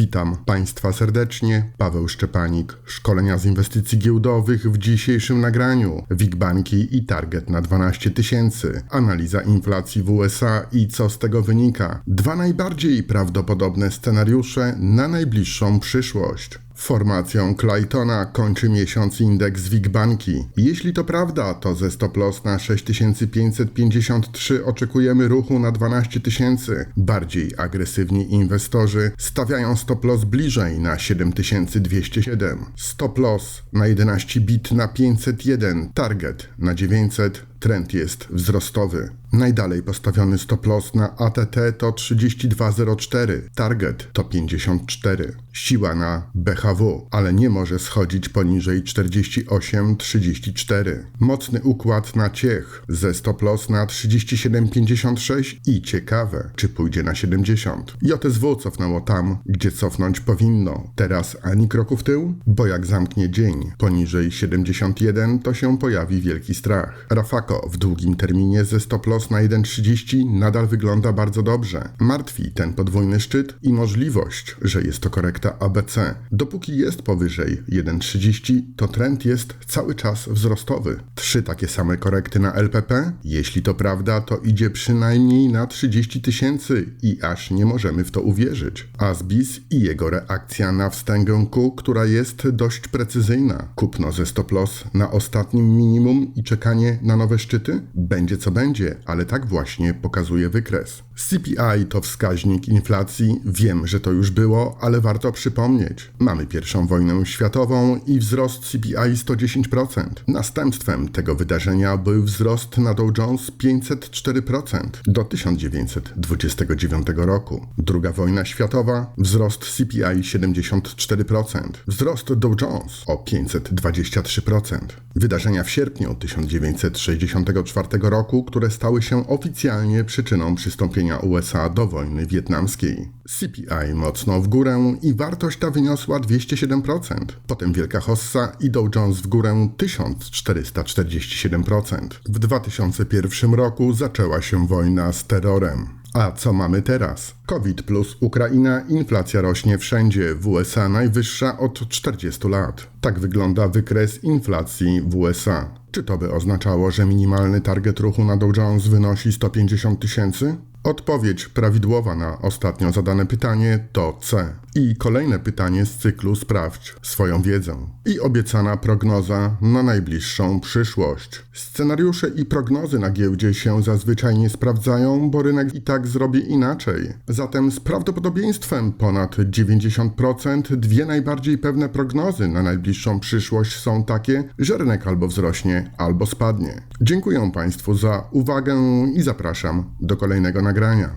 Witam Państwa serdecznie. Paweł Szczepanik, szkolenia z inwestycji giełdowych w dzisiejszym nagraniu. WIG Banki i target na 12 tysięcy. Analiza inflacji w USA i co z tego wynika. Dwa najbardziej prawdopodobne scenariusze na najbliższą przyszłość. Formacją Claytona kończy miesiąc indeks WIG Banki. Jeśli to prawda, to ze stop loss na 6553 oczekujemy ruchu na 12 tysięcy. Bardziej agresywni inwestorzy stawiają stop loss bliżej na 7207. Stop loss na 11 bit na 501, target na 900. Trend jest wzrostowy. Najdalej postawiony stop loss na ATT to 32,04, target to 54. Siła na BHW, ale nie może schodzić poniżej 48,34. Mocny układ na ciech ze stop loss na 37,56 i ciekawe, czy pójdzie na 70. JSW cofnęło tam, gdzie cofnąć powinno. Teraz ani kroku w tył, bo jak zamknie dzień poniżej 71, to się pojawi wielki strach. Rafako w długim terminie ze stop loss na 1,30 nadal wygląda bardzo dobrze. Martwi ten podwójny szczyt i możliwość, że jest to korekta ABC. Dopóki jest powyżej 1,30, to trend jest cały czas wzrostowy. Trzy takie same korekty na LPP? Jeśli to prawda, to idzie przynajmniej na 30 tysięcy i aż nie możemy w to uwierzyć. Asbis i jego reakcja na wstęgę Q, która jest dość precyzyjna. Kupno ze stop loss na ostatnim minimum i czekanie na nowe szczyty? Będzie co będzie, ale tak właśnie pokazuje wykres. CPI to wskaźnik inflacji. Wiem, że to już było, ale warto przypomnieć. Mamy pierwszą wojnę światową i wzrost CPI 110%. Następstwem tego wydarzenia był wzrost na Dow Jones 504% do 1929 roku. Druga wojna światowa, wzrost CPI 74%. Wzrost Dow Jones o 523%. Wydarzenia w sierpniu 1964 roku, które stały się oficjalnie przyczyną przystąpienia USA do wojny wietnamskiej. CPI mocno w górę i wartość ta wyniosła 207%. Potem Wielka Hossa i Dow Jones w górę 1447%. W 2001 roku zaczęła się wojna z terrorem. A co mamy teraz? COVID plus Ukraina, inflacja rośnie wszędzie, w USA najwyższa od 40 lat. Tak wygląda wykres inflacji w USA. Czy to by oznaczało, że minimalny target ruchu na Dow Jones wynosi 150 tysięcy? Odpowiedź prawidłowa na ostatnio zadane pytanie to C. I kolejne pytanie z cyklu Sprawdź swoją wiedzę. I obiecana prognoza na najbliższą przyszłość. Scenariusze i prognozy na giełdzie się zazwyczaj nie sprawdzają, bo rynek i tak zrobi inaczej. Zatem z prawdopodobieństwem ponad 90% dwie najbardziej pewne prognozy na najbliższą przyszłość są takie, że rynek albo wzrośnie, albo spadnie. Dziękuję Państwu za uwagę i zapraszam do kolejnego nagrania.